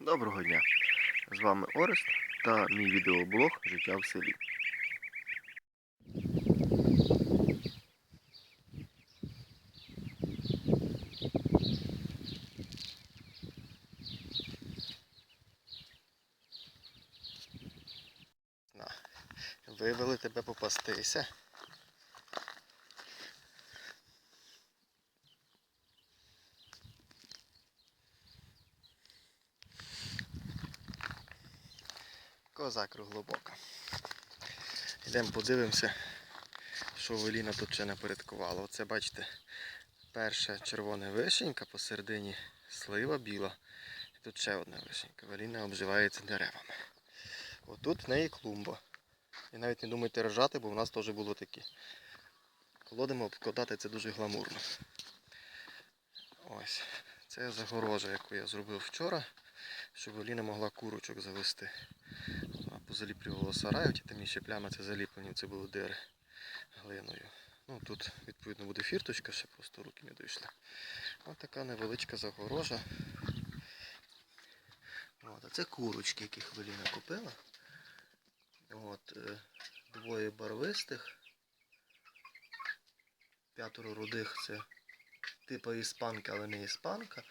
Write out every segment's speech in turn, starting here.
Доброго дня! З вами Орест та мій відеоблог Життя в селі. Вивели тебе попастися. Коза круглобока. Йдемо подивимося, що Веліна тут ще напорядкувала. Оце бачите, перша червона вишенька, посередині слива біла. І тут ще одна вишенька. Веліна обживається деревами. Отут в неї клумба. І навіть не думайте рожати, бо в нас теж було такі. Колодимо обкладати це дуже гламурно. Ось. Це загорожа, яку я зробив вчора, щоб Веліна могла курочок завести. Вона позаліплювала сараю, ті там ще плями це заліплені, це були дири глиною. Ну тут відповідно буде фірточка, ще просто руки не дійшли. Ось така невеличка загорожа. От, а це курочки, яких Веліна купила. От, е, двоє барвистих, п'ятеро рудих це типу іспанка, але не іспанка.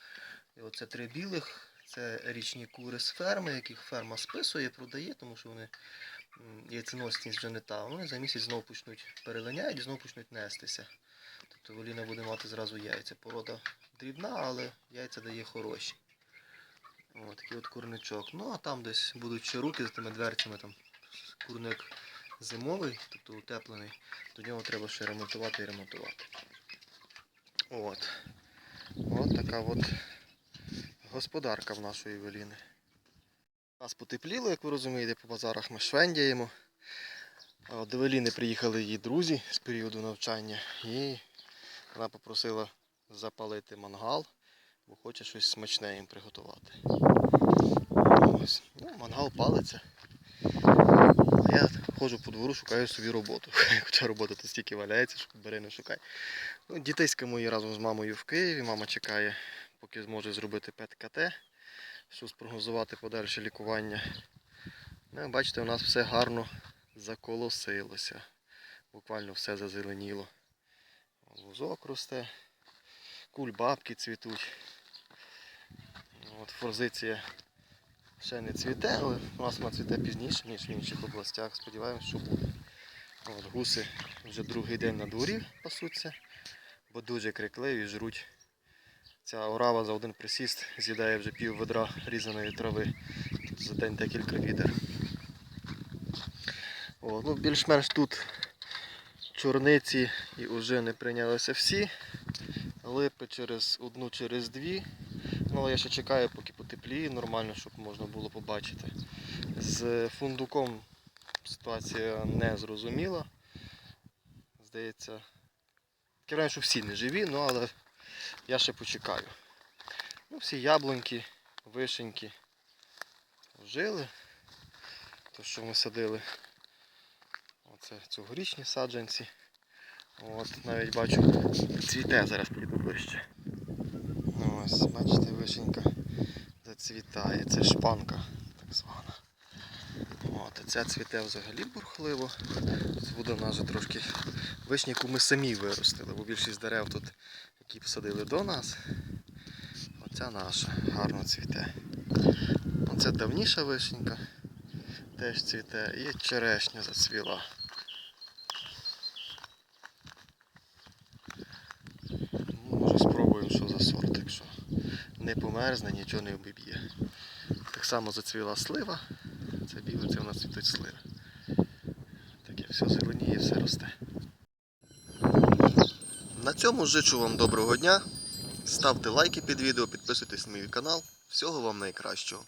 І оце три білих. Це річні кури з ферми, яких ферма списує, продає, тому що вони яйценосність вже не та. Вони за місяць знову почнуть перелиняють і знову почнуть нестися. Тобто Воліна буде мати зразу яйця. Порода дрібна, але яйця дає хороші. О, такий от курничок. Ну а там десь будуть ще руки за тими дверцями. Там курник зимовий, тобто утеплений. До нього треба ще ремонтувати і ремонтувати. От. От така от господарка в нашої Веліни. Нас потепліло, як ви розумієте, по базарах ми швендяємо. До Веліни приїхали її друзі з періоду навчання і вона попросила запалити мангал, бо хоче щось смачне їм приготувати. Ось. Ну, мангал палиться. А я ходжу по двору, шукаю собі роботу. Хоча робота тут стільки валяється, що бери не шукай. Ну, дітейська мої разом з мамою в Києві. Мама чекає, поки зможе зробити ПЕТ-КТ, щоб спрогнозувати подальше лікування. Ну, бачите, у нас все гарно заколосилося. Буквально все зазеленіло. Лузок росте, кульбабки цвітуть. От форзиція ще не цвіте, але у нас вона цвіте пізніше, ніж в інших областях. Сподіваємось, що буде. От, гуси вже другий день на дворі пасуться, бо дуже крикливі, жруть. Ця орава за один присіст з'їдає вже пів ведра різаної трави. Тут за день декілька відер. О, ну, більш-менш тут чорниці і ожини прийнялися всі. Липи через одну, через дві. Ну, але я ще чекаю, поки потепліє нормально, щоб можна було побачити. З фундуком ситуація не зрозуміла. Здається, таке що всі не живі, ну але я ще почекаю. Ну, всі яблуньки, вишеньки жили. То, що ми садили. Оце цьогорічні саджанці. От, навіть бачу, цвіте зараз піду ближче. Ось, бачите, вишенька зацвітає. Це шпанка так звана. От, ця цвіте взагалі бурхливо. Це буде в нас вже трошки вишня, яку ми самі виростили, бо більшість дерев тут, які посадили до нас. Оця наша гарно цвіте. Оце давніша вишенька, теж цвіте. І черешня зацвіла. Ну, Може спробуємо, що за сорт, якщо не померзне, нічого не обіб'є. Так само зацвіла слива. Це це в нас цвітуть сливи. Таке все зеленіє, все росте. Цьому жичу вам доброго дня. Ставте лайки під відео, підписуйтесь на мій канал. Всього вам найкращого.